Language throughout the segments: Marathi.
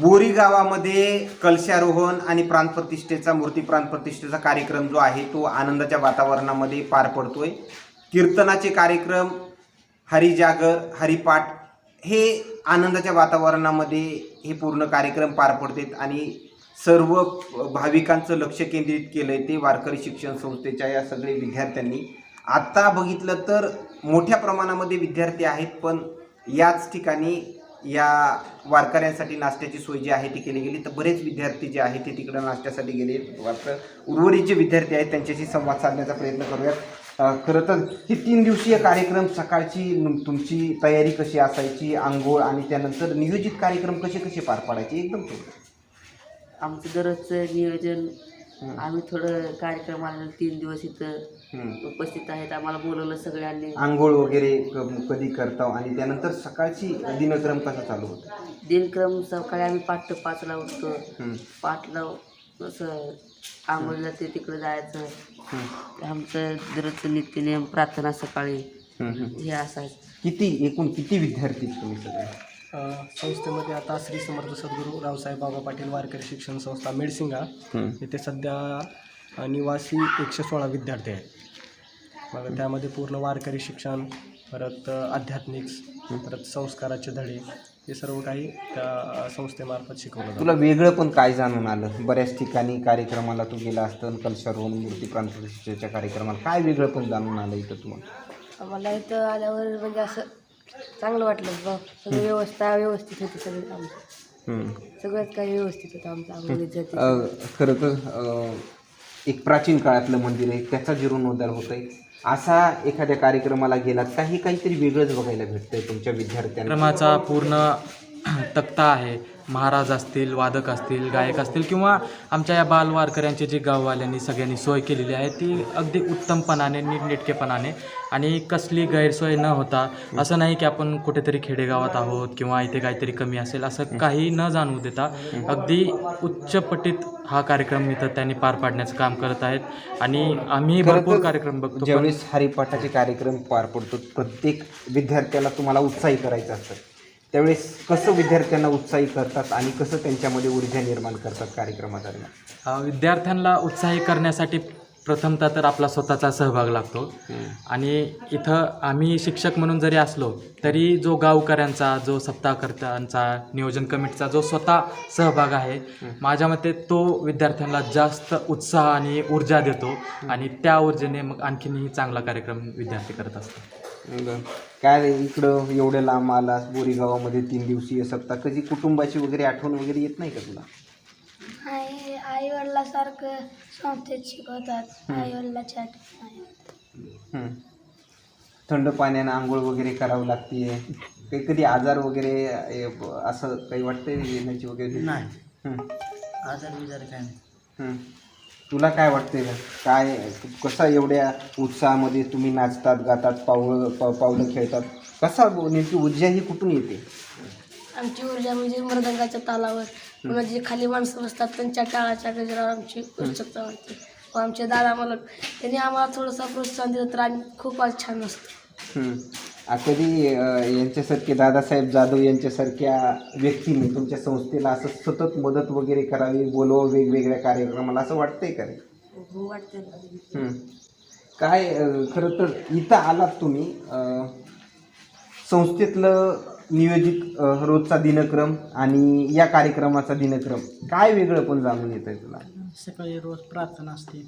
बोरी गावामध्ये कलशारोहण आणि प्राणप्रतिष्ठेचा मूर्ती प्राणप्रतिष्ठेचा कार्यक्रम जो आहे तो आनंदाच्या वातावरणामध्ये पार पडतोय. कीर्तनाचे कार्यक्रम हरिजागर हरिपाठ हे आनंदाच्या वातावरणामध्ये हे पूर्ण कार्यक्रम पार पडतात आणि सर्व भाविकांचं लक्ष केंद्रित केलं आहे ते वारकरी शिक्षण संस्थेच्या या सगळे विद्यार्थ्यांनी. आत्ता बघितलं तर मोठ्या प्रमाणामध्ये विद्यार्थी आहेत पण याच ठिकाणी या वारकऱ्यांसाठी नाश्त्याची सोय जी आहे ती केली गेली तर बरेच विद्यार्थी जे आहेत ते तिकडं नाश्त्यासाठी गेले मात्र उर्वरित जे विद्यार्थी आहेत त्यांच्याशी संवाद साधण्याचा प्रयत्न करूयात खरं तर ही तीन दिवसीय कार्यक्रम सकाळची तुमची तयारी कशी असायची आंघोळ आणि त्यानंतर नियोजित कार्यक्रम कसे कसे पार पाडायचे एकदम थोडं आमचं दररोजचं नियोजन. आम्ही थोडं कार्यक्रमाला तीन दिवस इथं. उपस्थित आहेत आम्हाला बोलवलं सगळ्यांनी. आंघोळ वगैरे क- कधी करता आणि त्यानंतर सकाळची दिनक्रम कसा चालू होता? दिनक्रम सकाळी आम्ही पाठ पाचला उठतो. हं. पाठला असं आंघोळीला ते तिकडे जायचं. हं. आमचं दररोजचं नित्यनियम प्रार्थना सकाळी. हं, हं. हे असायचं किती एकूण किती विद्यार्थी आहेत तुम्ही सगळे? अ, संस्थेमध्ये आता श्री समर्थ सद्गुरू रावसाहेब बाबा पाटील वारकरी शिक्षण संस्था मेडसिंगा हं. येथे सध्या अ, निवासी एकशे सोळा विद्यार्थी आहेत. मग त्यामध्ये पूर्ण वारकरी शिक्षण परत आध्यात्मिक परत संस्काराचे धडे हे सर्व काही त्या संस्थेमार्फत शिकवलं तुला वेगळं पण काय जाणून आलं? बऱ्याच ठिकाणी कार्यक्रमाला तू गेला असतं कलशारोहण मूर्ती प्राणप्रतिष्ठेच्या कार्यक्रमाला काय वेगळं पण जाणून आलं इथं तुम्हाला आम्हाला इथं आल्यावर म्हणजे असं चांगलं वाटलं बा सगळी व्यवस्था व्यवस्थित होती सगळी आमचं. हं. सगळंच काही व्यवस्थित होतं आमचं. खरं तर एक प्राचीन काळातलं मंदिर आहे त्याचा जीर्णोद्धार होत आहे असा एखाद्या कार्यक्रमाला गेलात काही काहीतरी वेगळंच बघायला भेटतंय तुमच्या विद्यार्थ्यांना पूर्ण तक्ता आहे. महाराज असतील वादक असतील गायक असतील किंवा आमच्या या बालवारकऱ्यांचे जे गाववाल्यांनी सगळ्यांनी सोय केलेली आहे ती अगदी उत्तमपणाने नीटनेटकेपणाने आणि कसली गैरसोय न होता असं नाही की आपण कुठेतरी खेडेगावात आहोत किंवा इथे काहीतरी कमी असेल असं काही न जाणवू देता अगदी उच्चपटीत हा कार्यक्रम इथं त्यांनी पार पाडण्याचं काम करत आहेत आणि आम्ही भरपूर कार्यक्रम बघतो ज्यावेळेस हरिपाठाचे कार्यक्रम पार पडतो प्रत्येक विद्यार्थ्याला तुम्हाला उत्साही करायचं असतं. त्यावेळेस कसं विद्यार्थ्यांना उत्साही करतात आणि कसं त्यांच्यामध्ये ऊर्जा निर्माण करतात कार्यक्रमादरम्यान अ, विद्यार्थ्यांना उत्साही करण्यासाठी प्रथमतः तर आपला स्वतःचा सहभाग लागतो. आणि इथं आम्ही शिक्षक म्हणून जरी असलो तरी जो गावकऱ्यांचा जो सप्ताहकर्त्यांचा नियोजन कमिटीचा जो स्वतः सहभाग आहे माझ्या मते तो विद्यार्थ्यांना जास्त उत्साह आणि ऊर्जा देतो. आणि त्या ऊर्जेने मग आणखीनही चांगला कार्यक्रम विद्यार्थी करत असतात. बरं. काय रे इकडं एवढ्या लांब आलास बोरीगावामध्ये तीन दिवसीय सप्ताह. कधी कुटुंबाची वगैरे आठवण वगैरे येत नाही का तुला? आई आई वडिलासारखं संस्थेत शिकवतात. आई आठवण. हं. थंड पाण्यानं आंघोळ वगैरे करावं लागते काही कधी आजार वगैरे असं काही वाटतंय येण्याची वगैरे? नाही. हं. आजार बिजार काय नाही. हं. तुला काय वाटतंय रे? काय कसा एवढ्या उत्साहामध्ये तुम्ही नाचतात गातात पावलं पाव पावलं खेळतात? कसा नेमकी ऊर्जा ही कुठून येते? आमची ऊर्जा म्हणजे मृदंगाच्या तालावर. पुन्हा जे खाली माणसं बसतात त्यांच्या टाळाच्या गजरावर आमची उत्सुकता वाटते व आमचे दादा मालक त्यांनी आम्हाला थोडंसं प्रोत्साहन दिलं तर आम्ही खूप आज छान असतो. कधी यांच्यासारखे दादासाहेब जाधव यांच्यासारख्या व्यक्तीने तुमच्या संस्थेला असं सतत मदत वगैरे करावी बोलवावं वेगवेगळ्या कार्यक्रमाला असं वाटतंय का रे हो. काय खरं तर इथं आलात तुम्ही संस्थेतलं नियोजित रोजचा दिनक्रम आणि या कार्यक्रमाचा दिनक्रम. काय वेगळं पण जाणून येत आहे तुला? सकाळी रोज प्रार्थना असते.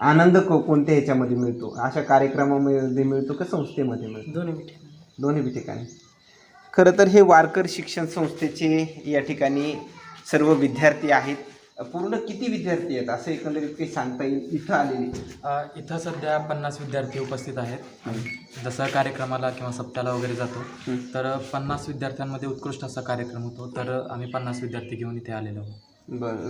आनंद को कोणत्या ह्याच्यामध्ये मिळतो? अशा कार्यक्रमामध्ये मिळतो का संस्थेमध्ये मिळतो? दोन्ही मिठी दोन्ही ठिकाणी खरं तर हे वारकर शिक्षण संस्थेचे या ठिकाणी सर्व विद्यार्थी आहेत. पूर्ण किती विद्यार्थी आहेत? असं एकंदरीत काही सांगता येईल? इथं आलेले. इथं सध्या पन्नास विद्यार्थी उपस्थित आहेत. जसं कार्यक्रमाला किंवा सप्त्याला वगैरे जातो तर पन्नास विद्यार्थ्यांमध्ये उत्कृष्ट असा कार्यक्रम होतो. तर आम्ही पन्नास विद्यार्थी घेऊन इथे आलेलो आहोत. बरं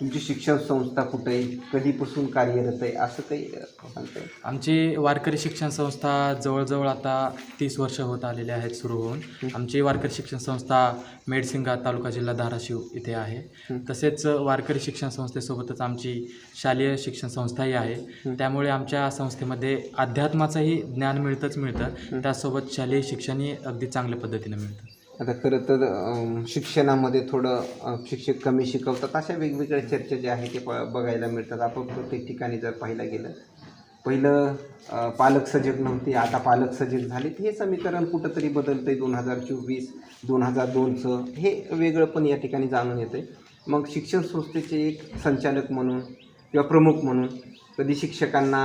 तुमची शिक्षण संस्था कुठे आहे? कधीपासून कार्यरत आहे? असं काही सांगता येईल? आमची वारकरी शिक्षण संस्था जवळजवळ आता तीस वर्ष होत आलेली आहेत सुरू होऊन. आमची वारकरी शिक्षण संस्था मेडसिंगा तालुका जिल्हा धाराशिव इथे आहे. तसेच वारकरी शिक्षण संस्थेसोबतच आमची शालेय शिक्षण संस्थाही आहे. त्यामुळे आमच्या संस्थेमध्ये अध्यात्माचंही ज्ञान मिळतंच मिळतं. त्यासोबत शालेय शिक्षणही अगदी चांगल्या पद्धतीनं मिळतं. आता खरं तर शिक्षणामध्ये थोडं शिक्षक कमी शिकवतात. अशा वेगवेगळ्या चर्चा ज्या आहेत ते प बघायला मिळतात. आपण प्रत्येक ठिकाणी जर पाहायला गेलं पहिलं पालक सजग नव्हते आता पालक सजग झाले हे समीकरण कुठंतरी बदलतं आहे दोन हजार चोवीस दोन हजार दोनचं हे वेगळं पण या ठिकाणी जाणून येतं आहे मग शिक्षण संस्थेचे एक संचालक म्हणून किंवा प्रमुख म्हणून कधी शिक्षकांना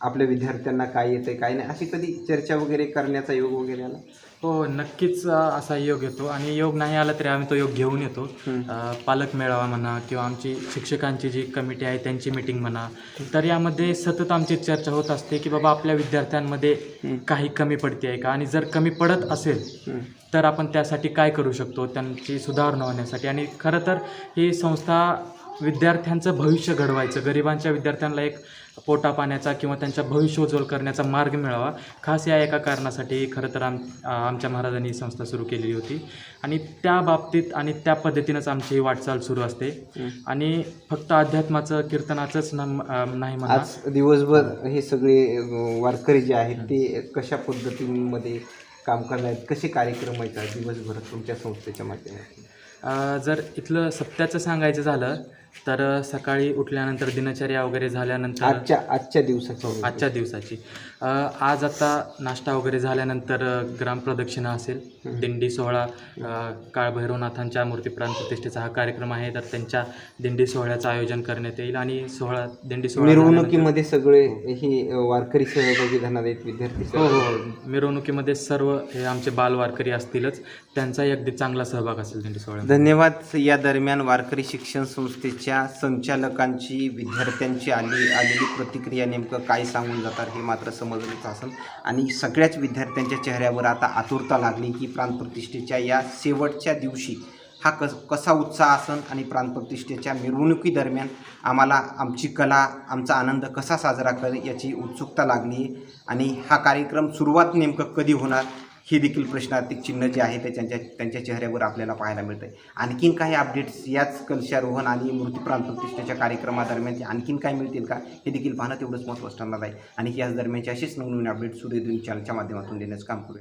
आपल्या विद्यार्थ्यांना काय येतं आहे काय नाही अशी कधी चर्चा वगैरे करण्याचा योग वगैरे आला? हो नक्कीच असा योग येतो. आणि योग नाही आला तरी आम्ही तो योग घेऊन येतो. पालक मेळावा म्हणा किंवा आमची शिक्षकांची जी कमिटी आहे त्यांची मिटिंग म्हणा तर यामध्ये सतत आमची चर्चा होत असते की बाबा आपल्या विद्यार्थ्यांमध्ये काही कमी पडते आहे का? आणि जर कमी पडत असेल तर आपण त्यासाठी काय करू शकतो? त्यांची सुधारणा होण्यासाठी. आणि खरं तर ही संस्था विद्यार्थ्यांचं भविष्य घडवायचं गरिबांच्या विद्यार्थ्यांना एक पोटा पाण्याचा किंवा त्यांच्या भविष्य उज्ज्वल करण्याचा मार्ग मिळावा. खास या एका कारणासाठी खरं तर आम आमच्या महाराजांनी ही संस्था सुरू केलेली होती. आणि त्या बाबतीत आणि त्या पद्धतीनंच आमची ही वाटचाल सुरू असते. आणि फक्त अध्यात्माचं कीर्तनाचंच नाही म्हणा. आज दिवसभर हे सगळे वारकरी जे आहेत ते कशा पद्धतीमध्ये काम करणार आहेत? कसे कार्यक्रम आहेत दिवसभर तुमच्या संस्थेच्या माध्यमातून? जर इथलं सत्याचं सांगायचं झालं तर सकाळी उठल्यानंतर दिनचर्या वगैरे झाल्यानंतर आजच्या आजच्या दिवसाच्या आजच्या दिवसाची. आज आता नाश्ता वगैरे झाल्यानंतर ग्रामप्रदक्षिणा असेल. दिंडी सोहळा काळभैरवनाथांच्या मूर्ती प्राण प्रतिष्ठेचा हा कार्यक्रम आहे. तर त्यांच्या दिंडी सोहळ्याचं आयोजन करण्यात येईल आणि सोहळा दिंडी सोहळा मिरवणुकीमध्ये सगळे हे वारकरी सहभागी आहेत विद्यार्थी हो हो हो. मिरवणुकीमध्ये सर्व हे आमचे बालवारकरी असतीलच. त्यांचाही अगदी चांगला सहभाग असेल दिंडी सोहळ्यात धन्यवाद. या दरम्यान वारकरी शिक्षण संस्थेच्या संचालकांची विद्यार्थ्यांची आली आलेली प्रतिक्रिया नेमकं काय सांगून जातात हे मात्र समजलंच असेल. आणि सगळ्याच विद्यार्थ्यांच्या चेहऱ्यावर आता आतुरता लागली की प्राणप्रतिष्ठेच्या या शेवटच्या दिवशी हा कस कसा उत्साह असन आणि प्राणप्रतिष्ठेच्या मिरवणुकीदरम्यान आम्हाला आमची कला आमचा आनंद कसा साजरा कर याची उत्सुकता लागली. आणि हा कार्यक्रम सुरुवात नेमकं कधी होणार हे देखील प्रश्नार्थिक चिन्ह जे आहे ते त्यांच्या त्यांच्या चेहऱ्यावर आपल्याला पाहायला मिळतं आहे आणखीन काही अपडेट्स याच कलशारोहण आणि मूर्ती प्रतिष्ठेच्या कार्यक्रमादरम्यान ते आणखीन काय मिळतील का हे देखील पाहणं तेवढंच महत्त्वाचं ठरणार आहे. आणि याच दरम्यानचे असेच नवनवीन अपडेट सूर्यदून चॅनलच्या माध्यमातून देण्याचं काम करूया.